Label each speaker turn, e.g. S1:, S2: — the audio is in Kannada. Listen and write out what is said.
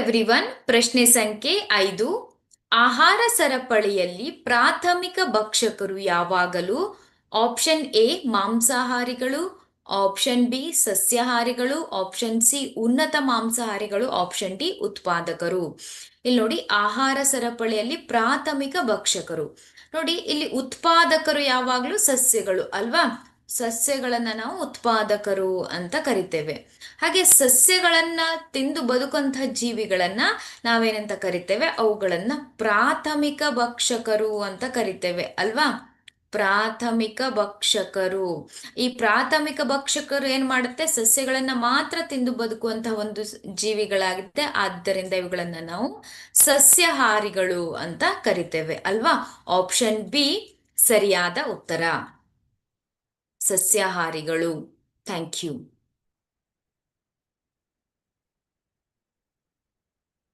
S1: ಎವ್ರಿವನ್ ಪ್ರಶ್ನೆ ಸಂಖ್ಯೆ ಐದು. ಆಹಾರ ಸರಪಳಿಯಲ್ಲಿ ಪ್ರಾಥಮಿಕ ಭಕ್ಷಕರು ಯಾವಾಗಲೂ? ಆಪ್ಷನ್ ಎ, ಮಾಂಸಾಹಾರಿಗಳು. ಆಪ್ಷನ್ ಬಿ, ಸಸ್ಯಾಹಾರಿಗಳು. ಆಪ್ಷನ್ ಸಿ, ಉನ್ನತ ಮಾಂಸಾಹಾರಿಗಳು. ಆಪ್ಷನ್ ಡಿ, ಉತ್ಪಾದಕರು. ಇಲ್ಲಿ ನೋಡಿ, ಆಹಾರ ಸರಪಳಿಯಲ್ಲಿ ಪ್ರಾಥಮಿಕ ಭಕ್ಷಕರು ನೋಡಿ, ಇಲ್ಲಿ ಉತ್ಪಾದಕರು ಯಾವಾಗಲೂ? ಸಸ್ಯಗಳು, ಅಲ್ವಾ? ಸಸ್ಯಗಳನ್ನ ನಾವು ಉತ್ಪಾದಕರು ಅಂತ ಕರಿತೇವೆ. ಹಾಗೆ ಸಸ್ಯಗಳನ್ನ ತಿಂದು ಬದುಕುವಂತಹ ಜೀವಿಗಳನ್ನ ನಾವೇನಂತ ಕರಿತೇವೆ? ಅವುಗಳನ್ನ ಪ್ರಾಥಮಿಕ ಭಕ್ಷಕರು ಅಂತ ಕರಿತೇವೆ, ಅಲ್ವಾ? ಪ್ರಾಥಮಿಕ ಭಕ್ಷಕರು. ಈ ಪ್ರಾಥಮಿಕ ಭಕ್ಷಕರು ಏನ್ ಮಾಡುತ್ತೆ? ಸಸ್ಯಗಳನ್ನ ಮಾತ್ರ ತಿಂದು ಬದುಕುವಂತಹ ಒಂದು ಜೀವಿಗಳಾಗಿದೆ ಆದ್ದರಿಂದ ಇವುಗಳನ್ನ ನಾವು ಸಸ್ಯಹಾರಿಗಳು ಅಂತ ಕರಿತೇವೆ, ಅಲ್ವಾ? ಆಪ್ಷನ್ ಬಿ, ಸರಿಯಾದ ಉತ್ತರ. ಸಸ್ಯಾಹಾರಿಗಳು. Thank you.